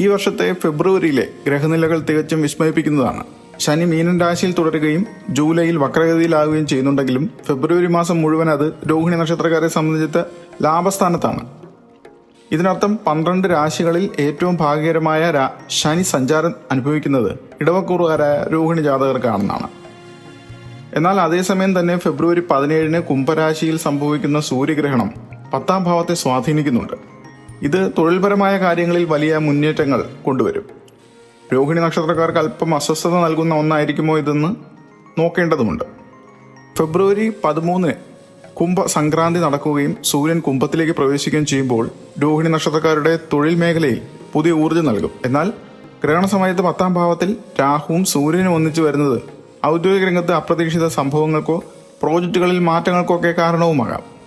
ഈ വർഷത്തെ ഫെബ്രുവരിയിലെ ഗ്രഹനിലകൾ തികച്ചും വിസ്മയിപ്പിക്കുന്നതാണ്. ശനി മീനൻ രാശിയിൽ തുടരുകയും ജൂലൈയിൽ വക്രഗതിയിലാവുകയും ചെയ്യുന്നുണ്ടെങ്കിലും ഫെബ്രുവരി മാസം മുഴുവൻ അത് രോഹിണി നക്ഷത്രക്കാരെ സംബന്ധിച്ച് ലാഭസ്ഥാനത്താണ്. ഇതിനർത്ഥം പന്ത്രണ്ട് രാശികളിൽ ഏറ്റവും ഭാഗ്യകരമായ ശനി സഞ്ചാരം അനുഭവിക്കുന്നത് ഇടവക്കൂറുകാരായ രോഹിണി ജാതകർക്കാണെന്നാണ്. എന്നാൽ അതേസമയം തന്നെ ഫെബ്രുവരി പതിനേഴിന് കുംഭരാശിയിൽ സംഭവിക്കുന്ന സൂര്യഗ്രഹണം പത്താം ഭാവത്തെ സ്വാധീനിക്കുന്നുണ്ട്. ഇത് തൊഴിൽപരമായ കാര്യങ്ങളിൽ വലിയ മുന്നേറ്റങ്ങൾ കൊണ്ടുവരും. രോഹിണി നക്ഷത്രക്കാർക്ക് അല്പം അസ്വസ്ഥത നൽകുന്ന ഒന്നായിരിക്കുമോ ഇതെന്ന് നോക്കേണ്ടതുണ്ട് ഫെബ്രുവരി പതിമൂന്നിന് കുംഭ സംക്രാന്തി നടക്കുകയും സൂര്യൻ കുംഭത്തിലേക്ക് പ്രവേശിക്കുകയും ചെയ്യുമ്പോൾ രോഹിണി നക്ഷത്രക്കാരുടെ തൊഴിൽ മേഖലയിൽ പുതിയ ഊർജം നൽകും. എന്നാൽ ഗ്രഹണ സമയത്ത് പത്താം ഭാവത്തിൽ രാഹുവും സൂര്യനും ഒന്നിച്ചു വരുന്നത് ഔദ്യോഗിക രംഗത്ത് അപ്രതീക്ഷിത സംഭവങ്ങൾക്കോ പ്രോജക്റ്റുകളിൽ മാറ്റങ്ങൾക്കോ ഒക്കെ കാരണവുമാകാം.